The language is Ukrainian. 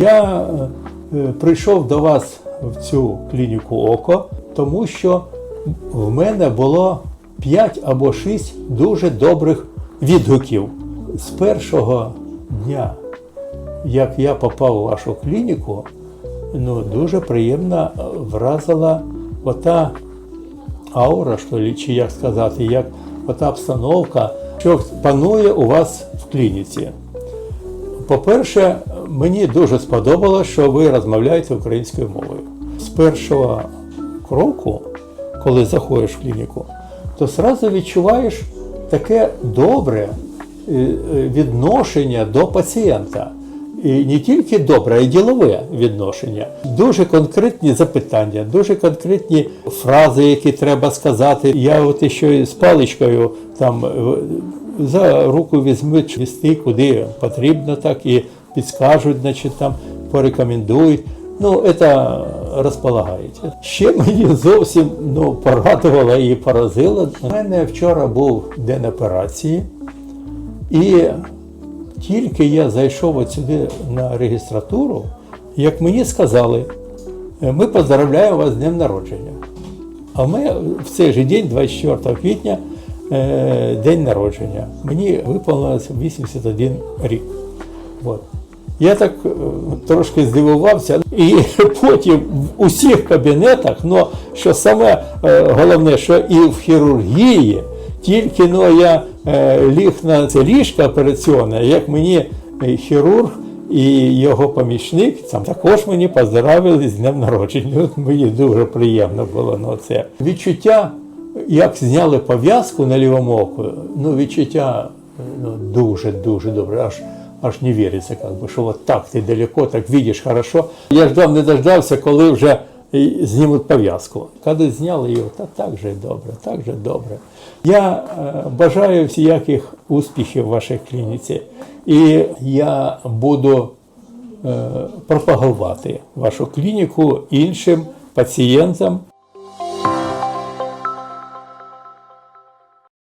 Я е, прийшов до вас в цю клініку око, тому що в мене було 5 або 6 дуже добрих відгуків. З першого дня, як я попав у вашу клініку, ну, дуже приємно е, вразила ота аура, що чи як сказати, як ота обстановка, що панує у вас в клініці. По-перше, мені дуже сподобалося, що ви розмовляєте українською мовою. З першого кроку, коли заходиш в клініку, то одразу відчуваєш таке добре е, е, відношення до пацієнта. І не тільки добре, а й ділове відношення. Дуже конкретні запитання, дуже конкретні фрази, які треба сказати. Я от ще з паличкою там е, за руку візьмуть вести, куди потрібно, так і підскажуть, значить, там порекомендують. Ну, це розполагається. Ще мені зовсім ну, порадувало і поразило. У мене вчора був день операції, і тільки я зайшов сюди на реєстратуру, як мені сказали, «Е, ми поздравляємо вас з днем народження. А мене в цей же день, 24 квітня, е, день народження. Мені виповнилося 81 рік. От. Я так е, трошки здивувався, і потім в усіх кабінетах, ну що саме головне, що і в хірургії, тільки ну, я е, ліг на це ліжко операційне, як мені е, хірург і його помічник там також мені поздравили з днем народження. Мені дуже приємно було на це. Відчуття, як зняли пов'язку на лівому оку, ну відчуття ну, дуже дуже добре. Аж аж не віриться, как бы, що от так ти далеко, так видиш хорошо. Я ждав, не дождався, коли вже і знімуть пов'язку. Коли зняли його, та так же добре, так же добре. Я е, бажаю всіяких успіхів в вашій клініці, і я буду е, пропагувати вашу клініку іншим пацієнтам,